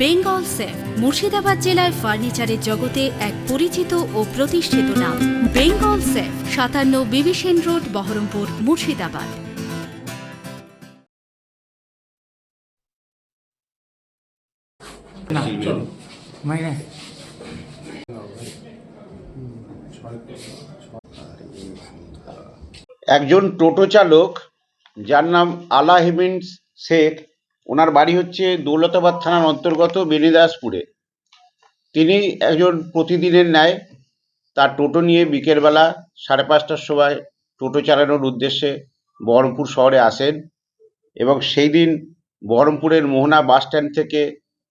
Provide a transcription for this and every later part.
Bengal safe Murshidabad জেলায় ফার্নিচারের জগতে এক পরিচিত ও প্রতিষ্ঠিত নাম। বেঙ্গল সেফ সাতান্ন বিবিসেন রোড বহরমপুর মুর্শিদাবাদ। না চলো। মাইনে। একজন টোটো চালক যার নাম আলাহিমিন শেখ ওনার বাড়ি হচ্ছে দৌলতাবাদ থানার অন্তর্গত বেনিদাসপুরে। তিনি একজন প্রতিদিনের ন্যায় তার টোটো নিয়ে বিকেলবেলা সাড়ে পাঁচটার সময় টোটো চালানোর উদ্দেশ্যে বহরমপুর শহরে আসেন এবং সেই দিন বহরমপুরের মোহনা বাস স্ট্যান্ড থেকে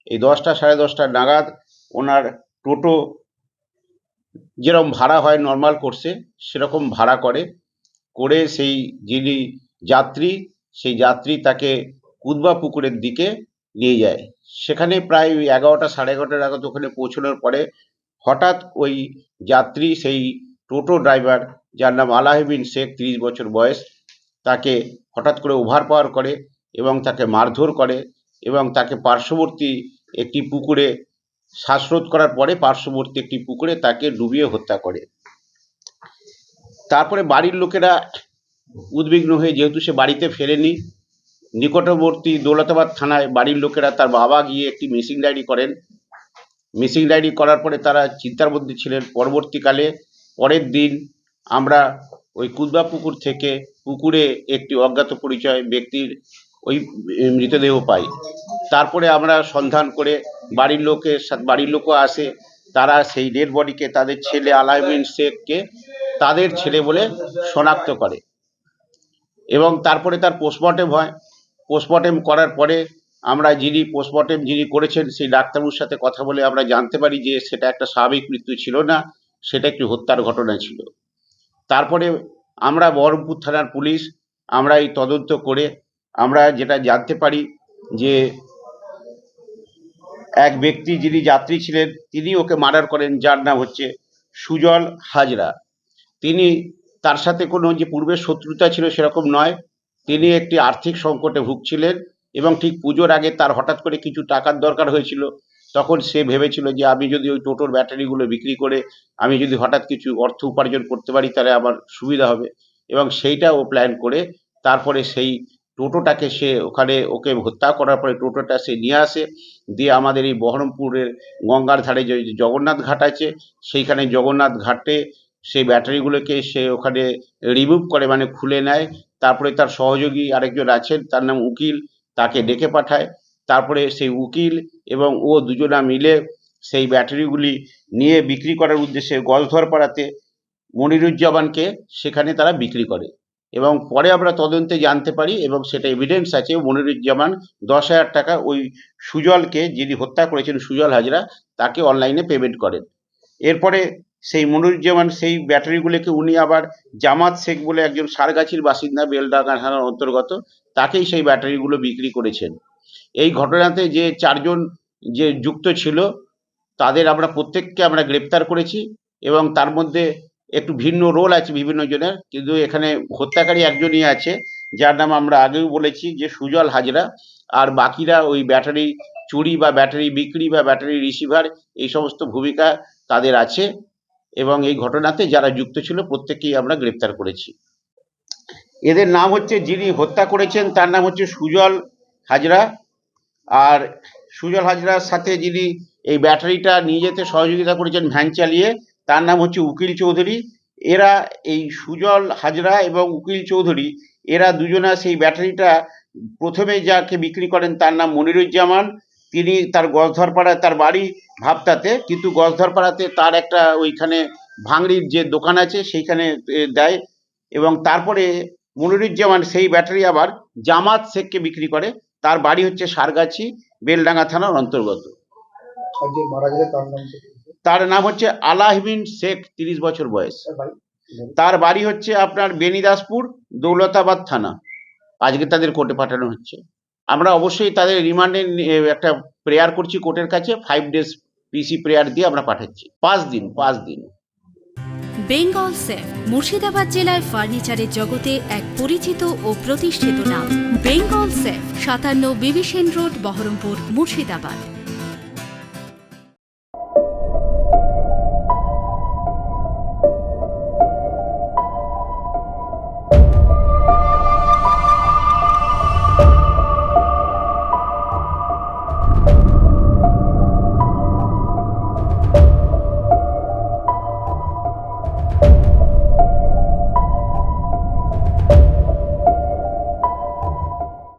এই দশটা সাড়ে দশটা নাগাদ ওনার টোটো যেরকম ভাড়া হয় নর্মাল কোর্সে, সেরকম ভাড়া করে করে সেই যিনি যাত্রী, সেই যাত্রী তাকে কুদবা পুকুরের দিকে নিয়ে যায়। সেখানে প্রায় ওই এগারোটা সাড়ে এগারোটা নাগাদ ওখানে পৌঁছানোর পরে হঠাৎ ওই যাত্রী, সেই টোটো ড্রাইভার, যার নাম আলাহিবিন শেখ, তিরিশ বছর বয়স, তাকে হঠাৎ করে ওভার পাওয়ার করে এবং তাকে মারধর করে এবং তাকে পার্শ্ববর্তী একটি পুকুরে শ্বাসরোধ করার পরে পার্শ্ববর্তী একটি পুকুরে তাকে ডুবিয়ে হত্যা করে। তারপরে বাড়ির লোকেরা উদ্বিগ্ন হয়ে, যেহেতু সে বাড়িতে ফেরেনি নিকটবর্তী দৌলতাবাদ থানায় বাড়ির লোকেরা তার বাবা গিয়ে একটি মিসিং ডায়েরি করেন। মিসিং ডায়েরি করার পরে তারা চিন্তার মধ্যে ছিলেন। পরবর্তীকালে পরের দিন আমরা ওই কুদবা পুকুর থেকে পুকুরে একটি অজ্ঞাত পরিচয় ব্যক্তির ওই মৃতদেহ পাই। তারপরে আমরা সন্ধান করে বাড়ির লোকের বাড়ির লোকও আসে। তারা সেই ডেড বডিকে তাদের ছেলে আলামিন শেখকে তাদের ছেলে বলে শনাক্ত করে। এবং তারপরে তার পোস্টমর্টেম হয়। পোস্টমর্টেম করার পরে আমরা যিনি পোস্টমর্টেম যিনি করেছেন, সেই ডাক্তারবাবুর সাথে কথা বলে আমরা জানতে পারি যে সেটা একটা স্বাভাবিক মৃত্যু ছিল না, সেটা একটি হত্যার ঘটনা ছিল। তারপরে আমরা বহরমপুর থানার পুলিশ, আমরা এই তদন্ত করে আমরা যেটা জানতে পারি যে এক ব্যক্তি যিনি যাত্রী ছিলেন, তিনি ওকে মার্ডার করেন, যার নাম হচ্ছে সুজল হাজরা। তিনি তার সাথে কোনো যে পূর্বের শত্রুতা ছিল সেরকম নয় তিনি একটি আর্থিক সংকটে ভুগছিলেন এবং ঠিক পুজোর আগে তার হঠাৎ করে কিছু টাকার দরকার হয়েছিল। তখন সে ভেবেছিল যে আমি যদি ওই টোটোর ব্যাটারিগুলো বিক্রি করে আমি যদি হঠাৎ কিছু অর্থ উপার্জন করতে পারি, তাহলে আমার সুবিধা হবে। এবং সেইটা ও প্ল্যান করে তারপরে সেই টোটোটাকে সে ওখানে ওকে হত্যা করার পরে টোটোটা সে নিয়ে আসে। দিয়ে আমাদের এই বহরমপুরের গঙ্গার ধারে যে জগন্নাথ ঘাট আছে, সেইখানে জগন্নাথ ঘাটে সেই ব্যাটারিগুলোকে সে ওখানে রিমুভ করে মানে খুলে নেয়। তারপরে তার সহযোগী আরেকজন আছেন, তার নাম উকিল, তাকে ডেকে পাঠায়। তারপরে সেই উকিল এবং ও দুজনা মিলে সেই ব্যাটারিগুলি নিয়ে বিক্রি করার উদ্দেশ্যে গলধর পাড়াতে মনিরুজ্জামানকে সেখানে তারা বিক্রি করে। এবং পরে আমরা তদন্তে জানতে পারি এবং সেটা এভিডেন্স আছে, মনিরুজ্জামান দশ হাজার টাকা ওই সুজলকে যিনি হত্যা করেছেন, সুজল হাজরা, তাকে অনলাইনে পেমেন্ট করেন। এরপরে সেই মনিরুজ্জামান সেই ব্যাটারিগুলোকে উনি আবার জামাত শেখ বলে একজন সারগাছির বাসিন্দা বেলডাঙ্গা থানার অন্তর্গত, তাকেই সেই ব্যাটারিগুলো বিক্রি করেছেন। এই ঘটনাতে যে চারজন যে যুক্ত ছিল, তাদের আমরা প্রত্যেককে আমরা গ্রেপ্তার করেছি এবং তার মধ্যে একটু ভিন্ন রোল আছে বিভিন্ন জনের, কিন্তু এখানে হত্যাকারী একজনই আছে, যার নাম আমরা আগেও বলেছি যে সুজল হাজরা, আর বাকিরা ওই ব্যাটারি চুরি বা ব্যাটারি বিক্রি বা ব্যাটারি রিসিভার এই সমস্ত ভূমিকা তাদের আছে। এবং এই ঘটনাতে যারা যুক্ত ছিল প্রত্যেককেই আমরা গ্রেপ্তার করেছি। এদের নাম হচ্ছে যিনি হত্যা করেছেন, তার নাম হচ্ছে সুজল হাজরা। আর সুজল হাজরার সাথে যিনি এই ব্যাটারিটা নিয়ে যেতে সহযোগিতা করেছেন, ভ্যান চালিয়ে, তার নাম হচ্ছে উকিল চৌধুরী। এরা এই সুজল হাজরা এবং উকিল চৌধুরী, এরা দুজনা সেই ব্যাটারিটা প্রথমে যাকে বিক্রি করেন তার নাম মনিরুজ্জামান। তিনি তার গজধরপাড়ায় তার বাড়ি ভাবতাতে কিন্তু গজধরপাড়াতে তার একটা ওইখানে ভাঙড়ির যে দোকান আছে সেইখানে দেয় এবং তারপরে মনিরুজ্জামান সেই ব্যাটারি আবার জামাত শেখকে বিক্রি করে। তার বাড়ি হচ্ছে সারগাছি বেলডাঙ্গা থানার অন্তর্গত। তার নাম হচ্ছে আলাহবিন শেখ তিরিশ বছর বয়স। তার বাড়ি? তার বাড়ি হচ্ছে আপনার বেনিদাসপুর দৌলতাবাদ থানা। আজকে তাদের কোর্টে পাঠানো হচ্ছে। আমরা অবশ্যই তাদের রিমান্ডে একটা প্রেয়ার করছি কোর্টের কাছে ফাইভ ডেজ পিসি প্রেয়ার দিয়ে আমরা পাঠাচ্ছি। পাঁচ দিন পাঁচ দিন। বেঙ্গল সেফ, মুর্শিদাবাদ জেলায় ফার্নিচারের জগতে এক পরিচিত ও প্রতিষ্ঠিত নাম। বেঙ্গল সেফ, সাতান্ন বিবিসেন রোড, বহরমপুর, মুর্শিদাবাদ।